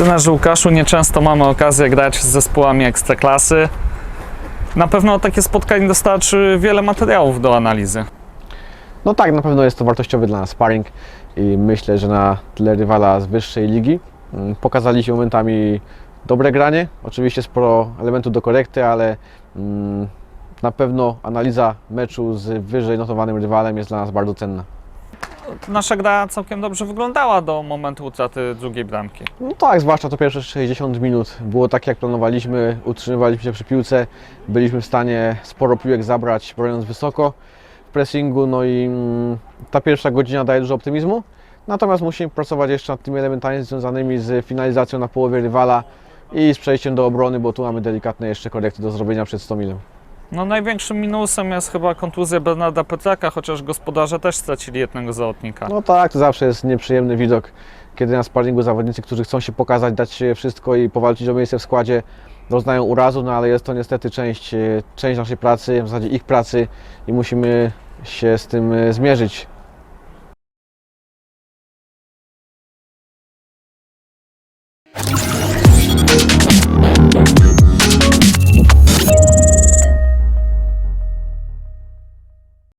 Trenerze Łukaszu, nieczęsto mamy okazję grać z zespołami ekstraklasy. Na pewno takie spotkanie dostarczy wiele materiałów do analizy. No tak, na pewno jest to wartościowy dla nas sparring i myślę, że na tle rywala z wyższej ligi mm, pokazaliśmy momentami dobre granie. Oczywiście sporo elementów do korekty, ale mm, na pewno analiza meczu z wyżej notowanym rywalem jest dla nas bardzo cenna. Nasza gra całkiem dobrze wyglądała do momentu utraty drugiej bramki. No tak, zwłaszcza to pierwsze 60 minut było tak jak planowaliśmy, utrzymywaliśmy się przy piłce, byliśmy w stanie sporo piłek zabrać, broniąc wysoko w pressingu, no i mm, ta pierwsza godzina daje dużo optymizmu. Natomiast musimy pracować jeszcze nad tymi elementami związanymi z finalizacją na połowie rywala i z przejściem do obrony, bo tu mamy delikatne jeszcze korekty do zrobienia przed 100 milem. No największym minusem jest chyba kontuzja Bernarda Petraka, chociaż gospodarze też stracili jednego zawodnika. No tak, to zawsze jest nieprzyjemny widok, kiedy na sparringu zawodnicy, którzy chcą się pokazać, dać wszystko i powalczyć o miejsce w składzie, doznają urazu, no ale jest to niestety część, e, część naszej pracy, w zasadzie ich pracy i musimy się z tym e, zmierzyć.